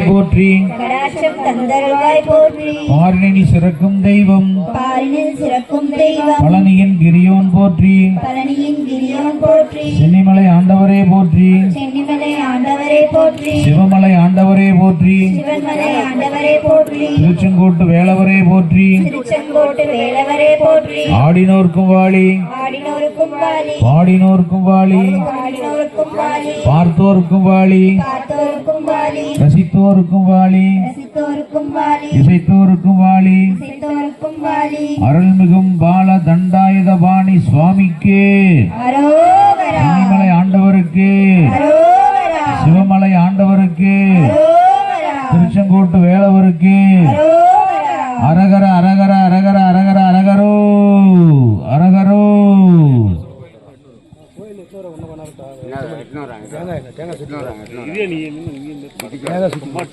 போற்றி பாரினி சிறக்கும் தெய்வம். பாரினில் சிறக்கும் தெய்வம். பழனியின் கிரியோன் போற்றி. பழனியின் கிரியோன் போற்றி. சென்னிமலை ஆண்டவரே போற்றி. சென்னிமலை ஆண்டவரே போற்றி. சிவமலை ஆண்டவரே போற்றி. சிவன்மலை ஆண்டவரே போற்றி. திருச்செங்கோட்டு வேளவரே போற்றி. திருச்செங்கோட்டு வேலவரே போற்றி. ஆடினோர்க்கும் வாழி. ஆடினோருக்கும் வாலி பாடினோர்க்கும் வாழி. பார்த்தோர்க்கும் வாழி. ரசித்தோருக்கும் வாளி. இசைத்தோருக்கும் வாளி. அருள்மிகும் பால தண்டாயுதபாணி சுவாமிக்கு. சிவமலை ஆண்டவருக்கு. சிவமலை ஆண்டவருக்கு. திருச்செங்கோட்டு வேளவருக்கு அரகர. அரகர அரகர அரகர அரகரோ. அரகரோ. தேங்காய் தேங்காய்